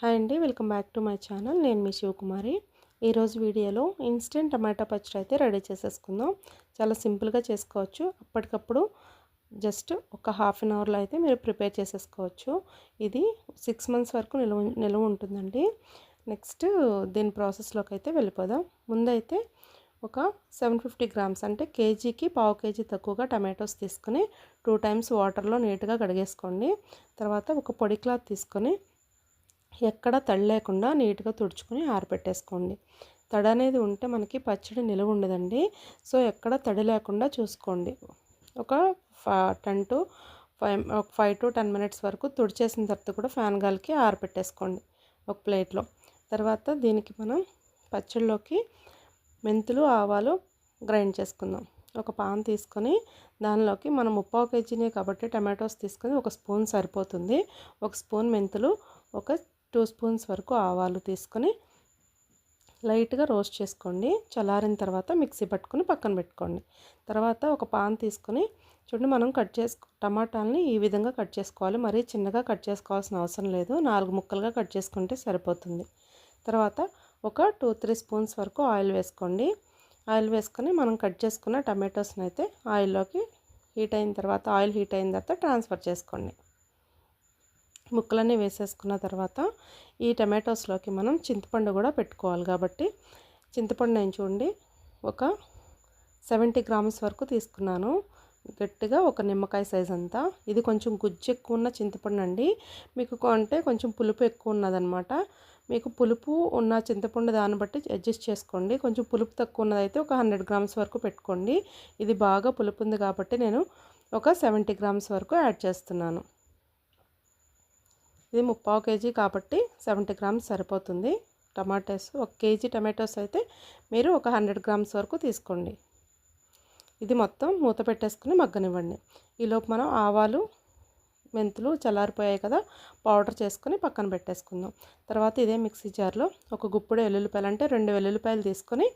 Hi అండి welcome back to my channel. నేను మీ శివకుమారి. ఈరోజు వీడియోలో ఇన్స్టెంట్ టమాటా పచ్చడి అయితే రెడీ చేసేసుకుందాం. చాలా సింపుల్గా చేసుకోవచ్చు. అప్పటికప్పుడు జస్ట్ ఒక హాఫ్ అన్ అవర్లో అయితే మీరు ప్రిపేర్ చేసేసుకోవచ్చు. ఇది సిక్స్ మంత్స్ వరకు నిల్వ నిల్వ ఉంటుందండి. నెక్స్ట్ దీని ప్రాసెస్లోకి అయితే వెళ్ళిపోదాం. ముందైతే ఒక సెవెన్ ఫిఫ్టీ గ్రామ్స్ అంటే కేజీకి పావు కేజీ తక్కువగా టమాటోస్ తీసుకొని టూ టైమ్స్ వాటర్లో నీట్గా కడిగేసుకోండి. తర్వాత ఒక పొడి క్లాత్ తీసుకొని ఎక్కడ తడి లేకుండా నీట్గా తుడుచుకొని ఆరబెట్టేసుకోండి తడి అనేది ఉంటే మనకి పచ్చడి నిలువ ఉండదండి. సో ఎక్కడ తడి లేకుండా చూసుకోండి. ఒక టెన్ టు ఫైవ్ ఒక ఫైవ్ టు టెన్ మినిట్స్ వరకు తుడిచేసిన తర్వాత కూడా ఫ్యాన్ గాలికి ఆరబెట్టేసుకోండి ఒక ప్లేట్లో. తర్వాత దీనికి మనం పచ్చడిలోకి మెంతులు ఆవాలు గ్రైండ్ చేసుకుందాం. ఒక పాన్ తీసుకొని దానిలోకి మనం ముప్పావు కేజీనే కాబట్టి టమాటోస్ తీసుకొని ఒక స్పూన్ సరిపోతుంది. ఒక స్పూన్ మెంతులు ఒక టూ స్పూన్స్ వరకు ఆవాలు తీసుకొని లైట్గా రోస్ట్ చేసుకోండి. చల్లారిన తర్వాత మిక్సీ పట్టుకొని పక్కన పెట్టుకోండి. తర్వాత ఒక పాన్ తీసుకొని చూడండి మనం కట్ చేసుకో టమాటాలని ఈ విధంగా కట్ చేసుకోవాలి. మరీ చిన్నగా కట్ చేసుకోవాల్సిన అవసరం లేదు. నాలుగు ముక్కలుగా కట్ చేసుకుంటే సరిపోతుంది. తర్వాత ఒక టూ త్రీ స్పూన్స్ వరకు ఆయిల్ వేసుకోండి. ఆయిల్ వేసుకొని మనం కట్ చేసుకున్న టమాటోస్ని అయితే ఆయిల్లోకి హీట్ అయిన తర్వాత ఆయిల్ హీట్ అయిన తర్వాత ట్రాన్స్ఫర్ చేసుకోండి. ముక్కలన్నీ వేసేసుకున్న తర్వాత ఈ టమాటోస్లోకి మనం చింతపండు కూడా పెట్టుకోవాలి కాబట్టి చింతపండు నేను చూడండి ఒక సెవెంటీ గ్రామ్స్ వరకు తీసుకున్నాను. గట్టిగా ఒక నిమ్మకాయ సైజ్ అంతా. ఇది కొంచెం గుజ్జు ఎక్కువ ఉన్న చింతపండు అండి. మీకు అంటే కొంచెం పులుపు ఎక్కువ ఉన్నదనమాట మీకు పులుపు ఉన్న చింతపండు దాన్ని బట్టి అడ్జస్ట్ చేసుకోండి. కొంచెం పులుపు తక్కువ ఉన్నదైతే ఒక హండ్రెడ్ గ్రామ్స్ వరకు పెట్టుకోండి. ఇది బాగా పులుపు ఉంది కాబట్టి నేను ఒక సెవెంటీ గ్రామ్స్ వరకు యాడ్ చేస్తున్నాను. ఇది ముప్పావు కేజీ కాబట్టి సెవెంటీ గ్రామ్స్ సరిపోతుంది. టమాటోస్ ఒక కేజీ టమాటోస్ అయితే మీరు ఒక హండ్రెడ్ గ్రామ్స్ వరకు తీసుకోండి. ఇది మొత్తం మూత పెట్టేసుకుని మగ్గనివ్వండి. ఈలోపు మనం ఆవాలు మెంతులు చల్లారిపోయాయి కదా పౌడర్ చేసుకుని పక్కన పెట్టేసుకుందాం. తర్వాత ఇదే మిక్సీ జార్లో ఒక గుప్పుడు వెల్లుల్లిపాయలు అంటే రెండు వెల్లుల్లిపాయలు తీసుకొని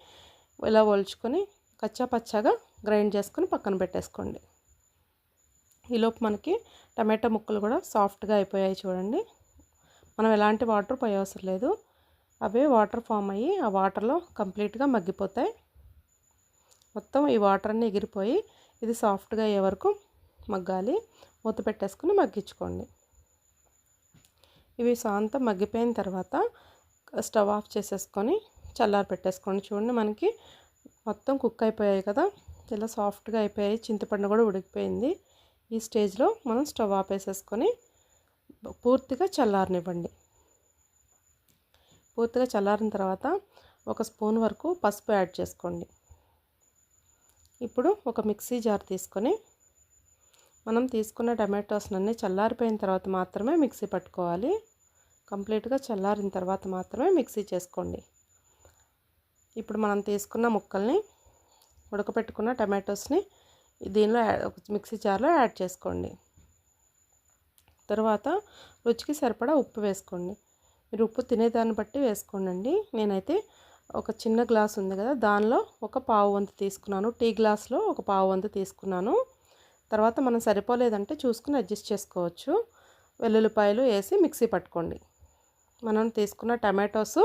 ఇలా ఒలుచుకొని కచ్చా పచ్చాగా గ్రైండ్ చేసుకొని పక్కన పెట్టేసుకోండి. ఈలోపు మనకి టమాటా ముక్కలు కూడా సాఫ్ట్గా అయిపోయాయి చూడండి. మనం ఎలాంటి వాటర్ పోయవసరం లేదు. అవే వాటర్ ఫామ్ అయ్యి ఆ వాటర్లో కంప్లీట్గా మగ్గిపోతాయి. మొత్తం ఈ వాటర్ అన్నీ ఎగిరిపోయి ఇది సాఫ్ట్గా అయ్యే వరకు మగ్గాలి. మూత పెట్టేసుకుని మగ్గించుకోండి. ఇవి సాంతం మగ్గిపోయిన తర్వాత స్టవ్ ఆఫ్ చేసేసుకొని చల్లారి పెట్టేసుకోండి. చూడండి మనకి మొత్తం కుక్ అయిపోయాయి కదా. ఇలా సాఫ్ట్గా అయిపోయాయి. చింతపండు కూడా ఉడికిపోయింది. ఈ స్టేజ్లో మనం స్టవ్ ఆపేసేసుకొని పూర్తిగా చల్లారనివ్వండి. పూర్తిగా చల్లారిన తర్వాత ఒక స్పూన్ వరకు పసుపు యాడ్ చేసుకోండి. ఇప్పుడు ఒక మిక్సీ జార్ తీసుకొని మనం తీసుకున్న టమాటోస్నన్నీ చల్లారిపోయిన తర్వాత మాత్రమే మిక్సీ పట్టుకోవాలి. కంప్లీట్గా చల్లారిన తర్వాత మాత్రమే మిక్సీ చేసుకోండి. ఇప్పుడు మనం తీసుకున్న ముక్కల్ని ఉడకపెట్టుకున్న టమాటోస్ని దీనిలో మిక్సీ జార్లో యాడ్ చేసుకోండి. తర్వాత రుచికి సరిపడా ఉప్పు వేసుకోండి. మీరు ఉప్పు తినేదాన్ని బట్టి వేసుకోండి నేనైతే ఒక చిన్న గ్లాస్ ఉంది కదా దానిలో ఒక పావు వంతు తీసుకున్నాను. టీ గ్లాస్లో ఒక పావు వంతు తీసుకున్నాను. తర్వాత మనం సరిపోలేదంటే చూసుకుని అడ్జస్ట్ చేసుకోవచ్చు. వెల్లుల్లిపాయలు వేసి మిక్సీ పట్టుకోండి. మనం తీసుకున్న టమాటోస్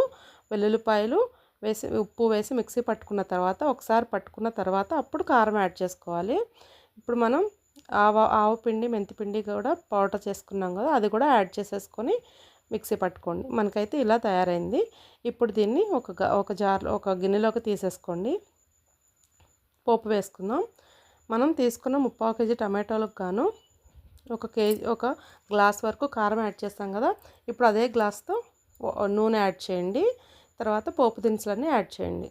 వెల్లుల్లిపాయలు వేసి ఉప్పు వేసి మిక్సీ పట్టుకున్న తర్వాత ఒకసారి పట్టుకున్న తర్వాత అప్పుడు కారం యాడ్ చేసుకోవాలి. ఇప్పుడు మనం ఆవ ఆవు పిండి మెంతిపిండి కూడా పౌడర్ చేసుకున్నాం కదా అది కూడా యాడ్ చేసేసుకొని మిక్సీ పట్టుకోండి. మనకైతే ఇలా తయారైంది. ఇప్పుడు దీన్ని ఒక ఒక జార్లో ఒక గిన్నెలోకి తీసేసుకోండి. పోపు వేసుకుందాం. మనం తీసుకున్న ముప్పావు కేజీ టమాటోలకు గాను ఒక కేజీ ఒక గ్లాస్ వరకు కారం యాడ్ చేస్తాం కదా ఇప్పుడు అదే గ్లాస్తో నూనె యాడ్ చేయండి. తర్వాత పోపు దినుసులన్నీ యాడ్ చేయండి.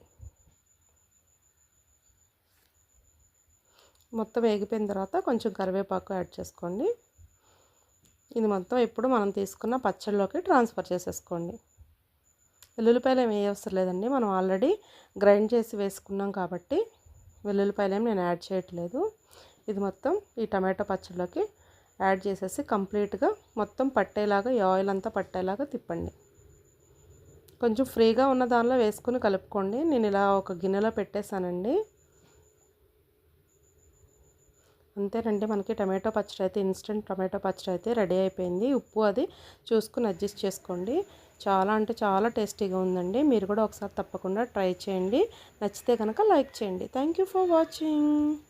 మొత్తం వేగిపోయిన తర్వాత కొంచెం కరివేపాకు యాడ్ చేసుకోండి. ఇది మొత్తం ఇప్పుడు మనం తీసుకున్న పచ్చడిలోకి ట్రాన్స్ఫర్ చేసేసుకోండి. వెల్లుల్లిపాయలు ఏమి అవసరం లేదండి. మనం ఆల్రెడీ గ్రైండ్ చేసి వేసుకున్నాం కాబట్టి వెల్లుల్లిపాయలు ఏమి నేను యాడ్ చేయట్లేదు. ఇది మొత్తం ఈ టమాటో పచ్చడిలోకి యాడ్ చేసేసి కంప్లీట్గా మొత్తం పట్టేలాగా ఈ ఆయిల్ అంతా పట్టేలాగా తిప్పండి. కొంచెం ఫ్రీగా ఉన్న దానిలో వేసుకుని కలుపుకోండి. నేను ఇలా ఒక గిన్నెలో పెట్టేశానండి. అంతేనండి మనకి టమాటో పచ్చడి అయితే ఇన్స్టెంట్ టమాటో పచ్చడి అయితే రెడీ అయిపోయింది. ఉప్పు అది చూసుకుని అడ్జస్ట్ చేసుకోండి. చాలా అంటే చాలా టేస్టీగా ఉందండి. మీరు కూడా ఒకసారి తప్పకుండా ట్రై చేయండి. నచ్చితే కనుక లైక్ చేయండి. Thank you for watching.